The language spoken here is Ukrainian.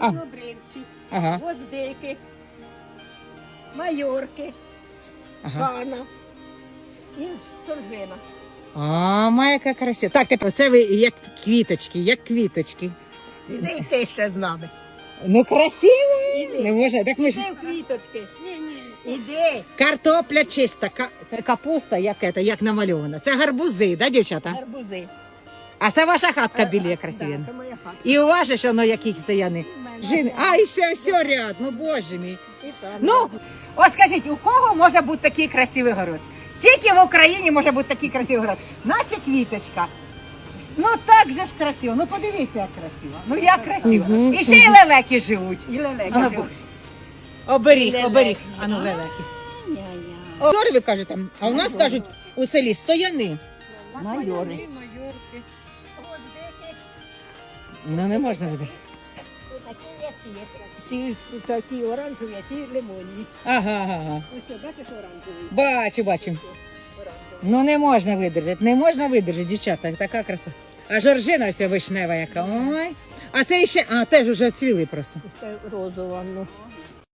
чорнобривці, Ага, гвоздики, майорки, ага. пана і торжина. А, моя яка красива. Так, тепер це ви як квіточки, як квіточки. Іди й ти ще з нами. Ну красиво. Іди. Не можна. Так ми ж Іди в квіточки. Іди. картопля чиста, ка... це капуста, як це, як намальована. Це гарбузи, да, дівчата? Гарбузи. А це ваша хатка біля а, красива. да, Це моя хата. І у вас же ж воно які стояни. У мене Жін... А, і все, все ряд, ну боже мій. Ну, от скажіть, у кого може бути такий красивий город? Тільки в Україні може бути такий красивий город. Наче квіточка. Ну так же ж красиво. Ну подивіться, як красиво. Ну як красиво. Мгм, І ще й лелеки живуть. І лелека. А ну, живуть. Оберіг, Лелеки. оберіг. А ну лелеки. Майори ви кажете, а у нас кажуть у селі стояни. Майори. Ну не можна видати. Ті такі оранжеві, а ті лимонні. Ага, ага. Ось бачиш оранжевий? Бачу, бачу. Ну не можна видержати, не можна видержати, дівчата, така краса. А жоржина вся вишнева яка. Ой. А це ще, а теж вже цвіли просто. Це розова, ну.